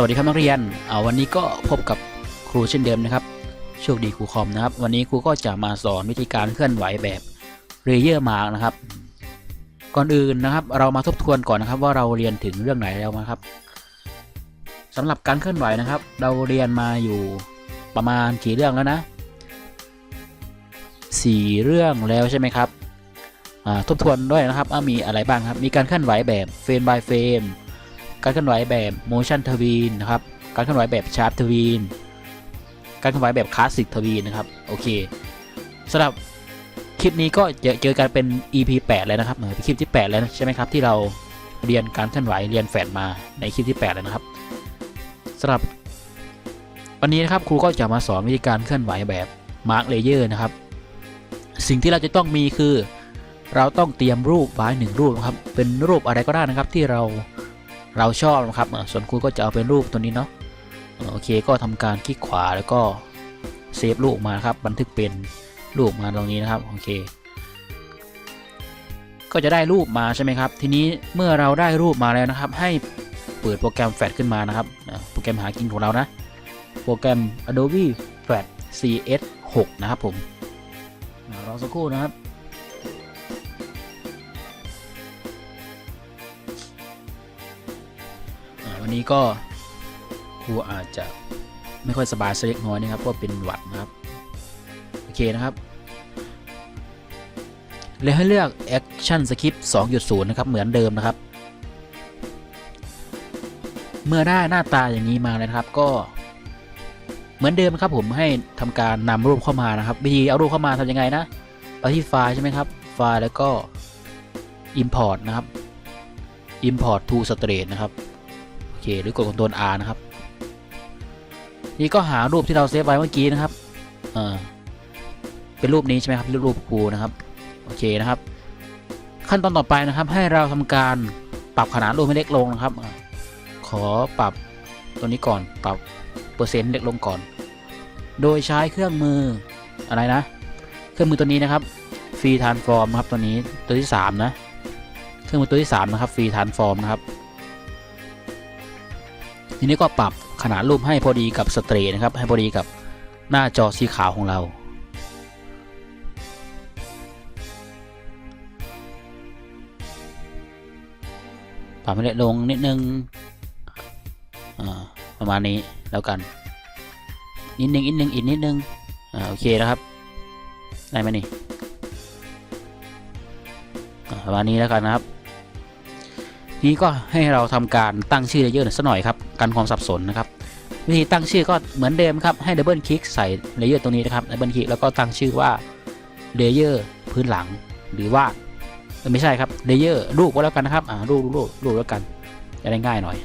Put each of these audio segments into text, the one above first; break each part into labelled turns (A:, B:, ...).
A: สวัสดีครับนักเรียนเอาวันนี้ก็พบกับครูเช่นเดิมนะครับ โชคดีครูคอมนะครับ วันนี้ครูก็จะมาสอนวิธีการเคลื่อนไหวแบบเรเยอร์มาร์กนะครับ ก่อนอื่นนะครับ เรามาทบทวนก่อนนะครับ ว่าเราเรียนถึงเรื่องไหนแล้วนะครับสำหรับการเคลื่อนไหวนะครับ เราเรียนมาอยู่ประมาณกี่เรื่องแล้วนะสี่เรื่องแล้วใช่ไหมครับทบทวนด้วยนะครับมีอะไรบ้างครับ มีการเคลื่อนไหวแบบเฟรม by เฟรม การเคลื่อนไหวแบบ motion ทวีนนะครับ การเคลื่อนไหวแบบ sharp ทวีนการเคลื่อนไหวแบบ classic ทวีนนะครับ โอเคสำหรับคลิปนี้ก็เจอเจอกันเป็น EP 8 แล้วนะครับเออเป็นคลิปที่ 8 แล้วใช่ไหมครับที่เราเรียนการเคลื่อนไหวเรียนแฟดมาในคลิปที่ 8 แล้วนะครับสำหรับวันนี้นะครับครูก็จะมาสอนวิธีการเคลื่อนไหวแบบ mark layer นะครับ สิ่งที่เราจะต้องมีคือ เราต้องเตรียมรูปไว้หนึ่งรูปนะครับ เป็นรูปอะไรก็ได้นะครับที่เรา เราชอบนะครับส่วนครูก็จะเอาเป็นรูปตัวนี้เนาะโอเคก็ทำการคลิกขวาแล้วก็เซฟรูปมาครับบันทึกเป็นรูปมาตรงนี้นะครับโอเคก็จะได้รูปมาใช่ไหมครับทีนี้เมื่อเราได้รูปมาแล้วนะครับ ให้เปิดโปรแกรมแฟลชขึ้นมานะครับโปรแกรมหากินของเรานะ โปรแกรม Adobe Flash CS 6 นะครับผมรอสักครู่นะครับ วันนี้ก็ครูอาจจะไม่ค่อยสบายสักเล็กน้อยนะครับเพราะเป็นหวัดนะครับ โอเคนะครับเลยให้เลือก Action Script 2.0 นะครับ เหมือนเดิมนะครับ เมื่อได้หน้าตาอย่างนี้มาเลยนะครับก็เหมือนเดิมครับผมให้ทำการนำรูปเข้ามานะครับ วิธีเอารูปเข้ามาทำยังไงนะไปที่ไฟล์ใช่ไหมครับ ไฟล์แล้วก็ Import นะครับ Import to Straight นะครับ เคหรือกด Ctrl R นะครับ นี่ก็หารูปที่เราเซฟไว้เมื่อกี้นะครับเออเป็นรูปนี้ใช่ไหมครับรูปปูนะครับโอเคนะครับ ขั้นตอนต่อไปนะครับ ให้เราทำการปรับขนาดรูปให้เล็กลงนะครับ ขอปรับตัวนี้ก่อนปรับเปอร์เซ็นต์เล็กลงก่อน โดยใช้เครื่องมืออะไรนะ เครื่องมือตัวนี้นะครับฟรีทานฟอร์มครับตัวนี้ตัวที่ 3 นะ เครื่องมือตัวที่ 3 นะครับฟรีทานฟอร์มนะครับ ทีนี้ก็ปรับขนาดรูปให้พอดีกับสเตรทนะครับ ให้พอดีกับหน้าจอสีขาวของเราปรับให้เล็กลงนิดนึงประมาณนี้แล้วกัน นิดนึงอีกนิดนึงอีกนิดนึงอ่าโอเคนะครับได้ไหมนี่ประมาณนี้แล้วกันนะครับ นี้ก็ให้เราทำการตั้งชื่อเลเยอร์สักหน่อยครับกันความสับสนนะครับวิธีตั้งชื่อก็เหมือนเดิมครับให้ดับเบิลคลิกใส่เลเยอร์ตรงนี้นะครับดับเบิลคลิกแล้วก็ตั้งชื่อว่าเลเยอร์พื้นหลังหรือว่าไม่ใช่ครับเลเยอร์รูปก็แล้วกันนะครับอ่ารูปรูปรูปแล้วกันจะได้ง่ายหน่อย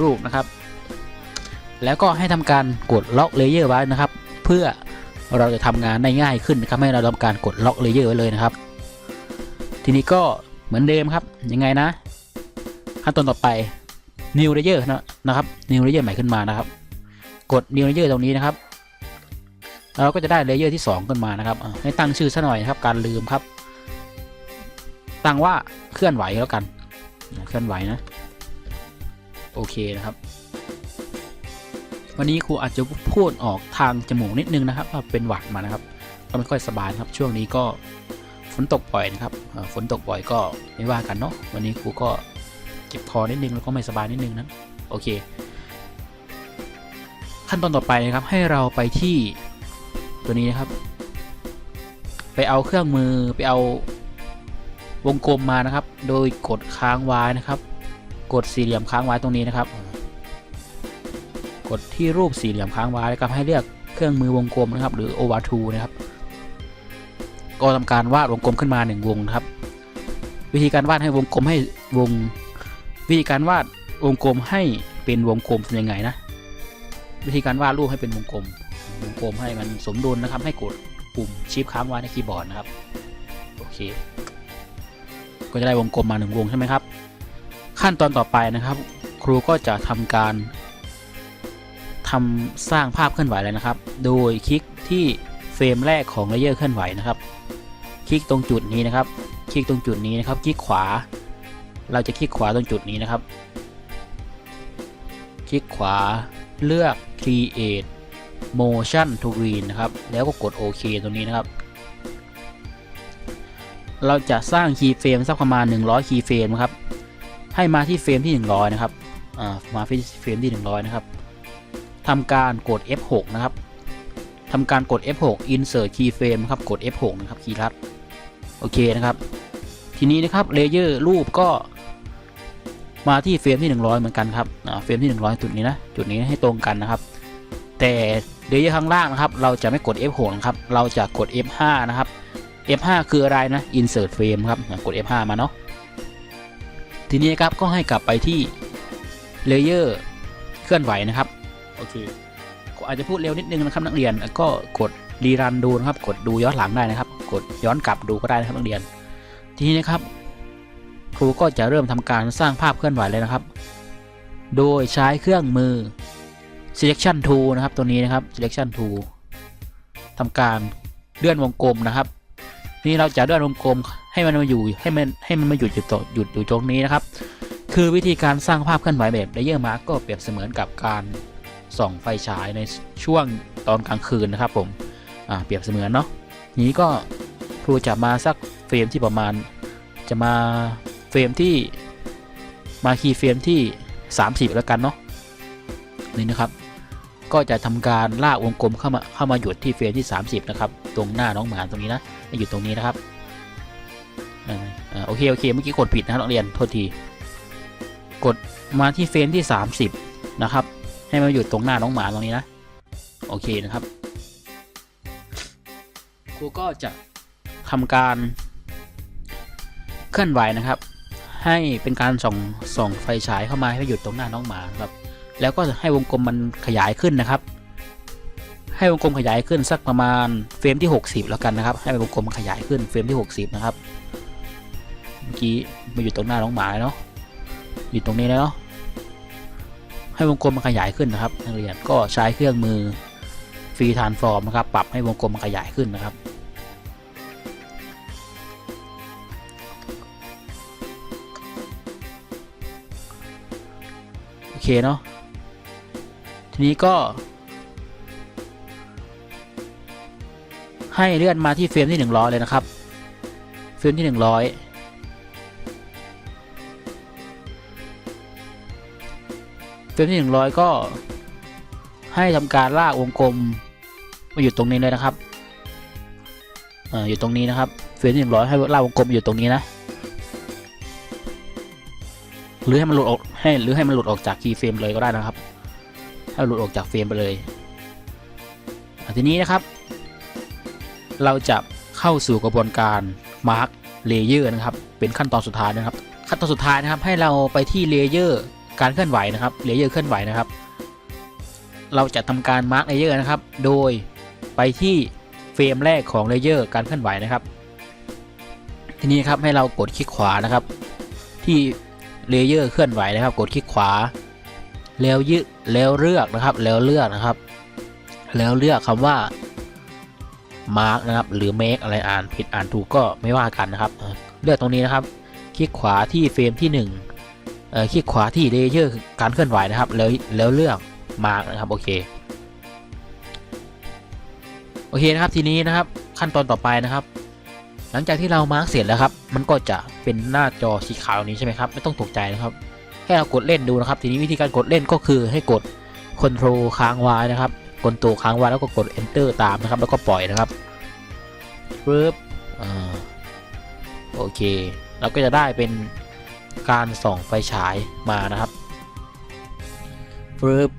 A: รูปนะครับ แล้วก็ให้ทำการกดล็อกเลเยอร์ไว้นะครับ เพื่อเราจะทำงานได้ง่ายขึ้นนะครับให้เราทำการกดล็อกเลเยอร์ไว้เลยนะครับ ทีนี้ก็ เหมือนเดิมครับยังไงนะขั้นตอนต่อไป new layer นะนะครับ new layer ใหม่ขึ้นมานะครับ กด new layer ตรงนี้นะครับเราก็จะได้ layer ที่ 2 ขึ้นมานะครับ ให้ตั้งชื่อซะหน่อยครับ การลืมครับ ตั้งว่าเคลื่อนไหวแล้วกัน เคลื่อนไหวนะ โอเคนะครับ วันนี้ครูอาจจะพูดออกทางจมูกนิดนึงนะครับว่าเป็นหวัดมานะครับ ก็ไม่ค่อยสบายครับ ช่วงนี้ก็ ฝนตกบ่อยนะครับฝนตกบ่อยก็ไม่ว่ากันเนาะวันนี้ครูก็เจ็บคอนิดนึงแล้วก็ไม่สบายนิดนึงนะโอเค ขั้นตอนต่อไปนะครับให้เราไปที่ตัวนี้นะครับ ไปเอาเครื่องมือไปเอาวงกลมมานะครับ โดยกดค้างไว้นะครับ กดสี่เหลี่ยมค้างไว้ตรงนี้นะครับ กดที่รูปสี่เหลี่ยมค้างไว้แล้วก็ให้เลือกเครื่องมือวงกลมนะครับ หรือ over to นะครับ ก็ทำการวาดวงกลมขึ้นมาหนึ่งวงนะครับ วิธีการวาดให้วงกลมให้วง วิธีการวาดวงกลมให้เป็นวงกลมทำยังไงนะ วิธีการวาดรูปให้เป็นวงกลม วงกลมให้มันสมดุลนะครับ ให้กดปุ่มชิปค้างไว้ในคีย์บอร์ดนะครับ โอเค ก็จะได้วงกลมมาหนึ่งวงใช่ไหมครับ ขั้นตอนต่อไปนะครับ ครูก็จะทำการทำสร้างภาพเคลื่อนไหวเลยนะครับ โดยคลิกที่เฟรมแรกของเลเยอร์เคลื่อนไหวนะครับ ลิกตรงจุดนี้นะครับ คลิกตรงจุดนี้นะครับ คลิกขวา เราจะคลิกขวาตรงจุดนี้นะครับ คลิกขวา เลือก create motion to green นะครับ แล้วก็กดโอเคตรงนี้นะครับ เราจะสร้างคีย์เฟรมสักประมาณ 100คีย์เฟรมนะครับ ให้มาที่เฟรมที่ 100 นะครับ อ่า มาที่เฟรมที่ 100 นะครับทำการกด F6 นะครับทำการกด F6 insert keyframe นะครับ กด F6 นะครับ คีย์ลัด โอเคนะครับ ทีนี้นะครับเลเยอร์รูปก็มาที่เฟรมที่ 100 เหมือนกันครับเฟรมที่ 100 จุดนี้นะจุดนี้ให้ตรงกันนะครับ แต่เลเยอร์ข้างล่างนะครับ เราจะไม่กด F6 นะครับ เราจะกด F5 นะครับ F5 คืออะไรนะ insert frame ครับกด F5 มาเนาะทีนี้ครับก็ให้กลับไปที่เลเยอร์เคลื่อนไหวนะครับโอเคอาจจะพูดเร็วนิดนึงนะครับนักเรียนก็กด รีรันดูนะครับ กดดูย้อนหลังได้นะครับ กดย้อนกลับดูก็ได้นะครับนักเรียน ทีนี้นะครับ ครูก็จะเริ่มทำการสร้างภาพเคลื่อนไหวเลยนะครับ โดยใช้เครื่องมือ selection tool นะครับ ตัวนี้นะครับ selection tool ทำการเลื่อนวงกลมนะครับ นี่เราจะเลื่อนวงกลมให้มันมาอยู่ให้มันให้มันมาหยุดอยู่ตรงหยุดอยู่ตรงนี้นะครับ คือวิธีการสร้างภาพเคลื่อนไหวแบบ layer mark ก็เปรียบเสมือนกับการส่องไฟฉายในช่วงตอนกลางคืนนะครับผม อ่าเปรียบเสมือนเนาะนี้ก็ครูจะมาสักเฟรมที่ประมาณ จะมาเฟรมที่มาคีย์เฟรมที่ 30 แล้วกันเนาะนี่นะครับ ก็จะทำการลากวงกลมเข้ามาเข้ามาหยุดที่เฟรมที่ 30 นะครับ ตรงหน้าน้องหมาตรงนี้นะหยุดตรงนี้นะครับออโอเคโอเคเมื่อกี้กดผิดนะนักเรียนโทษที กดมาที่เฟรมที่ 30 นะครับ ให้มาหยุดตรงหน้าน้องหมาตรงนี้นะ โอเคนะครับ รูก็จะทำการเคลื่อนไหวนะครับ ให้เป็นการส่องส่องไฟฉายเข้ามาให้หยุดตรงหน้าน้องหมาครับ แล้วก็ให้วงกลมมันขยายขึ้นนะครับ ให้วงกลมขยายขึ้นสักประมาณเฟรมที่ 60 แล้วกันนะครับ ให้วงกลมขยายขึ้นเฟรมที่ 60 นะครับเมื่อกี้มาอยู่ตรงหน้าน้องหมาเนาะอยู่ตรงนี้แล้วเนาะให้วงกลมมันขยายขึ้นนะครับนักเรียนก็ใช้เครื่องมือฟรีทานฟอร์มนะครับ ปรับให้วงกลมมันขยายขึ้นนะครับ เคเนาะทีนี้ก็ ให้เลื่อนมาที่เฟรมที่ 100 เลยนะครับ เฟรมที่ 100เฟรมที่ 100 ก็ให้ทำการลากวงกลมมาอยู่ตรงนี้เลยนะครับอ่าอยู่ตรงนี้นะครับ เฟรมที่100 ให้ลากวงกลมอยู่ตรงนี้นะ หรือให้มันหลุดออก ให้หรือให้มันหลุดออกจากคีย์เฟรมเลยก็ได้นะครับให้หลุดออกจากเฟรมไปเลยทีนี้นะครับ เราจะเข้าสู่กระบวนการ Mark Layer นะครับ เป็นขั้นตอนสุดท้ายนะครับ ขั้นตอนสุดท้ายนะครับ ให้เราไปที่เลเยอร์การเคลื่อนไหวนะครับเลเยอร์เคลื่อนไหวนะครับ เราจะทำการ Mark Layer นะครับ โดยไปที่เฟรมแรกของเลเยอร์การเคลื่อนไหวนะครับ ทีนี้ครับให้เรากดคลิกขวานะครับ ที่ เลเยอร์เคลื่อนไหวนะครับ กดคลิกขวา แล้วยึดแล้วเลือกนะครับ แล้วเลือกนะครับ แล้วเลือกคำว่า mark นะครับ หรือ make อะไรอ่านผิดอ่านถูกก็ไม่ว่ากันนะครับเอ่อเลือกตรงนี้นะครับ คลิกขวาที่เฟรมที่ 1เอ่อคลิกขวาที่เลเยอร์การเคลื่อนไหวนะครับ แล้วแล้วเลือก mark นะครับ โอเค โอเคนะครับ ทีนี้นะครับ ขั้นตอนต่อไปนะครับ หลังจากที่เรามาร์กเสร็จแล้วครับ มันก็จะเป็นหน้าจอสีขาวนี้ใช่ไหมครับ ไม่ต้องตกใจนะครับแค่เรากดเล่นดูนะครับ ทีนี้วิธีการกดเล่นก็คือให้กด Ctrl ค้างไว้นะครับกดตัวค้างไว้แล้วก็กด Enter ตามนะครับ แล้วก็ปล่อยนะครับปึ๊บอโอเค เราก็จะได้เป็นการส่องไฟฉายมานะครับปึ๊บ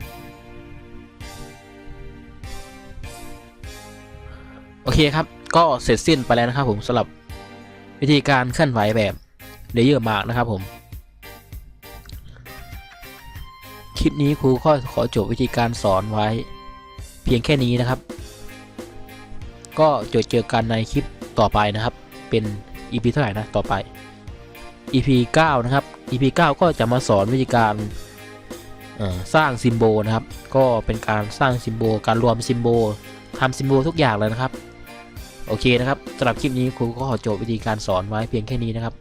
A: โอเคครับ ก็เสร็จสิ้นไปแล้วนะครับผมสำหรับวิธีการเคลื่อนไหวแบบเลเยอร์มาร์กนะครับผม คลิปนี้ครูก็ขอจบวิธีการสอนไว้ เพียงแค่นี้นะครับ ก็จอเจอกันในคลิปต่อไปนะครับ เป็น EP เท่าไหร่นะต่อไป EP 9 นะครับ EP 9 ก็จะมาสอนวิธีการสร้างซิมโบลนะครับ ก็เป็นการสร้างซิมโบลการรวมซิมโบลทำซิมโบลทุกอย่างเลยนะครับ โอเคนะครับสำหรับคลิปนี้ครูก็ขอจบวิธีการสอนไว้เพียงแค่นี้นะครับ